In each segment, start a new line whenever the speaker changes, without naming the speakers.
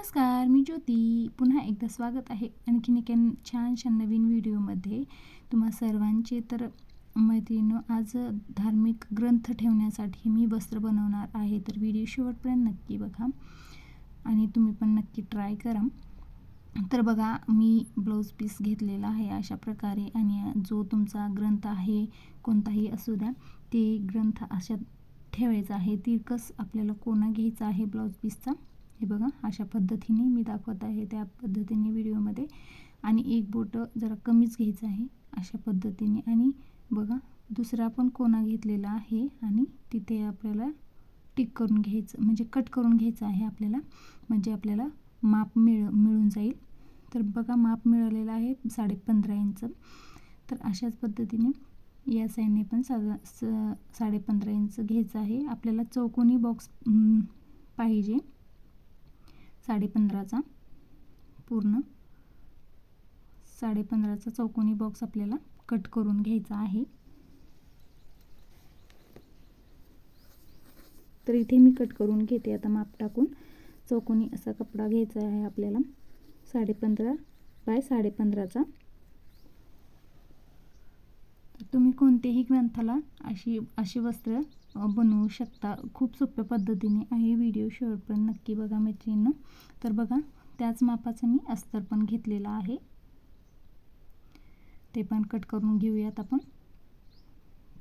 नमस्कार मी ज्योती. पुन्हा एकदा स्वागत आहे आणखीन एका छानशा नवीन व्हिडिओमध्ये. तुम्हा सर्वांचे तर मैत्रिणीनं आज धार्मिक ग्रंथ ठेवण्यासाठी मी वस्त्र बनवणार आहे. तर व्हिडिओ शेवटपर्यंत नक्की बघा आणि तुम्ही पण नक्की ट्राय करा. तर बघा मी ब्लाऊज पीस घेतलेला आहे अशा प्रकारे आणि जो तुमचा ग्रंथ आहे कोणताही असू द्या ते ग्रंथ अशा ठेवायचा आहे. तिरकस आपल्याला कोणा घ्यायचा आहे ब्लाऊज पीसचा? हे बघा अशा पद्धतीने मी दाखवत आहे त्या पद्धतीने व्हिडिओमध्ये. आणि एक बोट जरा कमीच घ्यायचं आहे अशा पद्धतीने. आणि बघा दुसरा पण कोणा घेतलेला आहे आणि तिथे आपल्याला टिक करून घ्यायचं म्हणजे कट करून घ्यायचं आहे आपल्याला. म्हणजे आपल्याला माप मिळ मिळून जाईल. तर बघा माप मिळालेलं आहे साडे पंधरा इंच. तर अशाच पद्धतीने या साईडने पण साधा स साडे पंधरा इंच घ्यायचं आहे. आपल्याला चौकोनी बॉक्स पाहिजे. साडेपंधराचा. पूर्ण. साडेपंधराचा चौकोनी बॉक्स आपल्याला कट करून घ्यायचा आहे. तर इथे मी कट करून घेते. आता माप टाकून चौकोनी असा कपडा घ्यायचा आहे आपल्याला. साडेपंधरा बाय साडेपंधराचा. तुम्ही कोणत्याही ग्रंथाला अशी अशी वस्त्र बनवू शकता. खूप सोप्या पद्धतीने आहे व्हिडिओ शेवटपर्यंत नक्की बघा मैत्रिणीनं. तर बघा त्याच मापाचं मी अस्तर पण घेतलेलं आहे. ते पण कट करून घेऊयात आपण.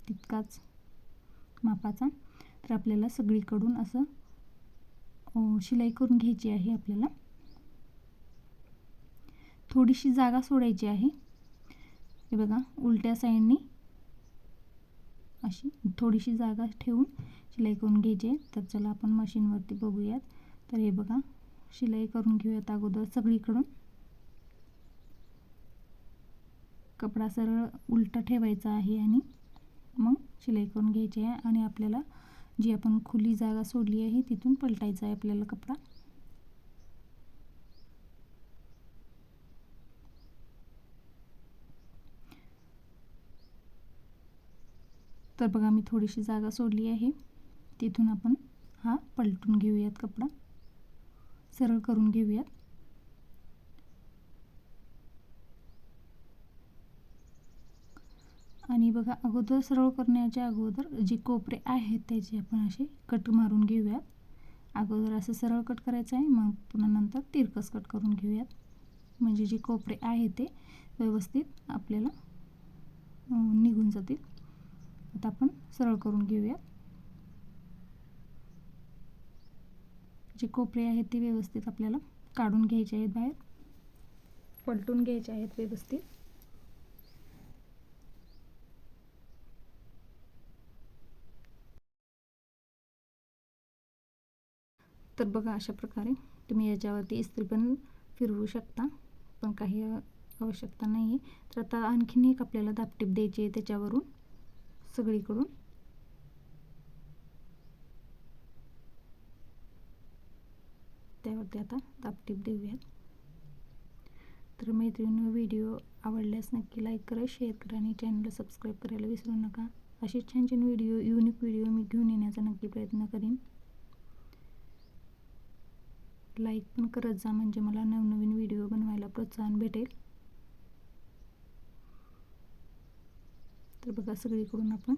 तितकाच मापाचा. तर आपल्याला सगळीकडून असं शिलाई करून घ्यायची आहे आपल्याला. थोडीशी जागा सोडायची आहे. हे बघा उलट्या साईडनी अशी थोडीशी जागा ठेवून शिलाई करून घ्यायची आहे. तर चला आपण मशीनवरती बघूयात. तर हे बघा शिलाई करून घेऊयात अगोदर सगळीकडून. कपडा सरळ उलटा ठेवायचा आहे आणि मग शिलाई करून घ्यायची आहे. आणि आपल्याला जी आपण खुली जागा सोडली आहे तिथून पलटायचा आहे आपल्याला कपडा. तर बघा मी थोडीशी जागा सोडली आहे. तिथून आपण हा पलटून घेऊयात कपडा. सरळ करून घेऊयात. आणि बघा अगोदर सरळ करण्याच्या अगोदर जे कोपरे आहेत त्याचे आपण असे कट मारून घेऊयात. अगोदर असं सरळ कट करायचं आहे मग पुन्हा नंतर तिरकस कट करून घेऊयात. म्हणजे जे कोपरे आहेत ते व्यवस्थित आपल्याला निघून जातील. आता आपण सरळ करून घेऊया. जे कोपरे आहेत ते व्यवस्थित आपल्याला काढून घ्यायचे आहेत बाहेर. पलटून घ्यायचे आहेत व्यवस्थित. तर बघा अशा प्रकारे तुम्ही याच्यावरती इस्त्री पण फिरवू शकता पण काही आवश्यकता नाही आहे तर आता आणखीन एक आपल्याला दापटीप द्यायची आहे त्याच्यावरून. सगळीकडून. त्यावरती आता दापटीप देऊयात तर मैत्रिणी व्हिडिओ आवडल्यास नक्की लाईक करा शेअर करा आणि चॅनलला सबस्क्राईब करायला विसरू नका. असे छान छान व्हिडिओ युनिक व्हिडिओ मी घेऊन येण्याचा नक्की प्रयत्न करीन. लाईक पण करत जा म्हणजे मला नवनवीन व्हिडिओ बनवायला प्रोत्साहन भेटेल. तर बघा सगळीकडून आपण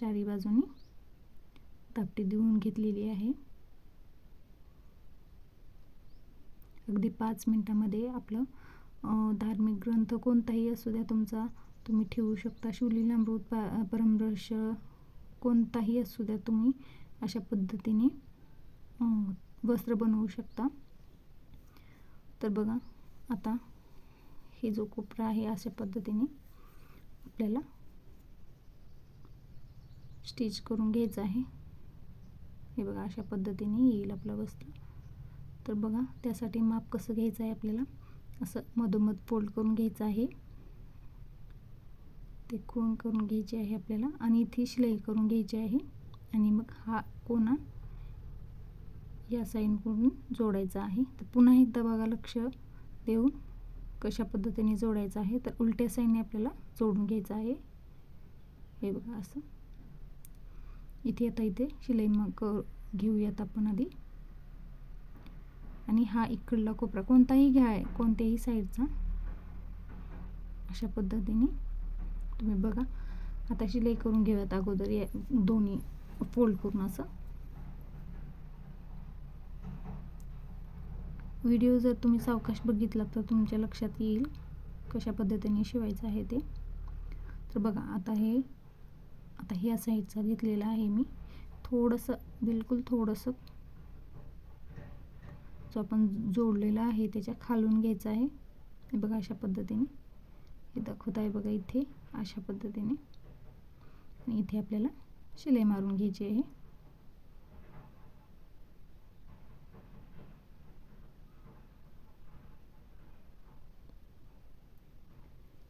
चारी बाजूनी दापटी देऊन घेतलेली आहे. अगदी पाच मिनटामध्ये आपलं धार्मिक ग्रंथ कोणताही असू द्या तुमचा तुम्ही ठेवू शकता. शिवलीलामृत पा परमरश कोणताही असू द्या तुम्ही अशा पद्धतीने वस्त्र बनवू शकता. तर बघा आता हे जो कोपरा आहे अशा पद्धतीने आपल्याला स्टिच करून घ्यायचं आहे. हे बघा अशा पद्धतीने येईल आपलं वस्त्र. तर बघा त्यासाठी माप कसं घ्यायचं आहे आपल्याला? असं मधोमध फोल्ड करून घ्यायचं आहे. ते कोण करून घ्यायचे आहे आपल्याला आणि इथे शिलाई करून घ्यायची आहे. आणि मग हा कोणा या साईडकडून जोडायचा आहे. तर पुन्हा एकदा बघा लक्ष देऊन कशा पद्धतीने जोडायचं आहे. तर उलट्या साईडने आपल्याला जोडून घ्यायचं आहे. हे बघा असं. इथे आता इथे. शिलाई मग घेऊयात आपण आधी. आणि हा इकडला कोपरा. कोणताही घ्या कोणत्याही साईडचा अशा पद्धतीने. तुम्ही बघा. आता शिलाई करून घेऊयात अगोदर. या दोन्ही फोल्ड करून असं. व्हिडिओ जर तुम्ही सावकाश बघितला तर तुमच्या लक्षात येईल कशा पद्धतीने शिवायचं आहे ते. तर बघा आता हे आता ह्या साईडचा घेतलेला आहे मी. थोडंसं बिलकुल थोडंसं जो आपण जोडलेला आहे त्याच्या खालून घ्यायचं आहे. हे बघा अशा पद्धतीने. हे दाखवत आहे बघा इथे अशा पद्धतीने. आणि इथे आपल्याला शिलाई मारून घ्यायची आहे.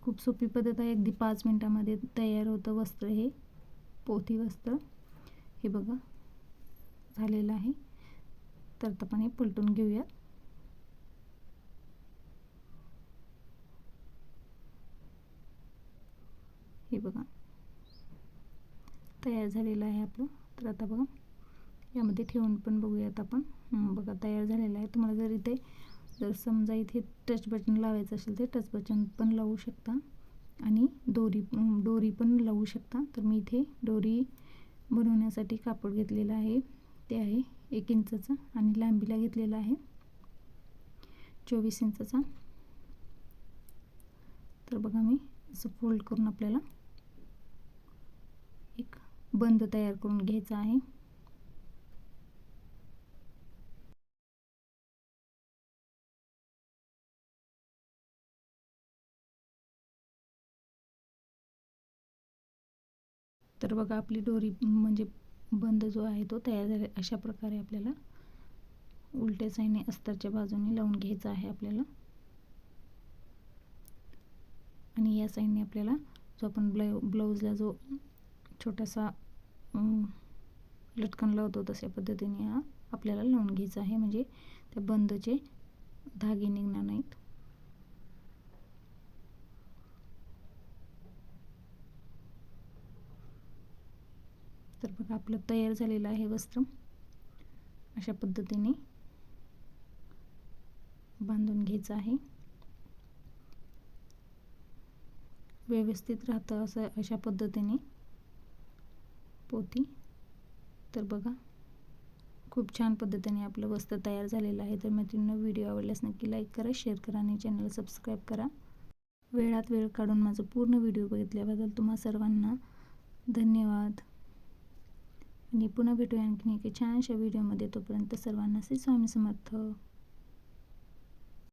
खूप सोपी पद्धत आहे. अगदी पाच मिनटामध्ये तयार होतं वस्त्र हे. पोथी वस्त्र हे बघा. झालेलं आहे. तर आपण हे पलटून घेऊयात. हे बघा. तयार झालेलं आहे आपलं. तर आता बघा. यामध्ये ठेवून पण बघूयात आपण. बघा तयार झालेलं आहे. तुम्हाला जर इथे जर समजा इथे टच बटन लावायचं असेल तर टच बटन पण लावू शकता. आणि दोरी दोरी पण लावू शकता. तर मी इथे दोरी बनवण्यासाठी कापड घेतलेलं आहे. ते आहे एक इंचाचं आणि लांबीला घेतलेला आहे. चोवीस इंचाचा. तर बघा मी असं फोल्ड करून आपल्याला एक बंद तयार करून घ्यायचा आहे. तर बघा आपली दोरी म्हणजे बंद जो आहे तो तयार झाला. अशा प्रकारे आपल्याला उलट्या साईने अस्तरच्या बाजूने लावून घ्यायचा आहे आपल्याला. आणि या साईडने आपल्याला जो आपण ब्लाउ ब्लाऊजला जो छोटासा लटकन लावतो तशा पद्धतीने हा आपल्याला लावून घ्यायचा आहे. म्हणजे त्या बंदचे धागे निघणार नाहीत. तर बघा आपलं तयार झालेलं आहे वस्त्र. अशा पद्धतीने बांधून घ्यायचं आहे. व्यवस्थित राहतं असं अशा पद्धतीने पोती. तर बघा खूप छान पद्धतीने आपलं वस्त्र तयार झालेलं आहे. तर मैत्रिणीनं व्हिडिओ आवडल्यास नक्की लाईक करा शेअर करा आणि चॅनल सबस्क्राईब करा. वेळात वेळ काढून माझं पूर्ण व्हिडिओ बघितल्याबद्दल तुम्हा सर्वांना धन्यवाद. आणि पुन्हा भेटूया आणखीन एका छानशा व्हिडिओमध्ये तोपर्यंत सर्वांना श्री स्वामी समर्थ.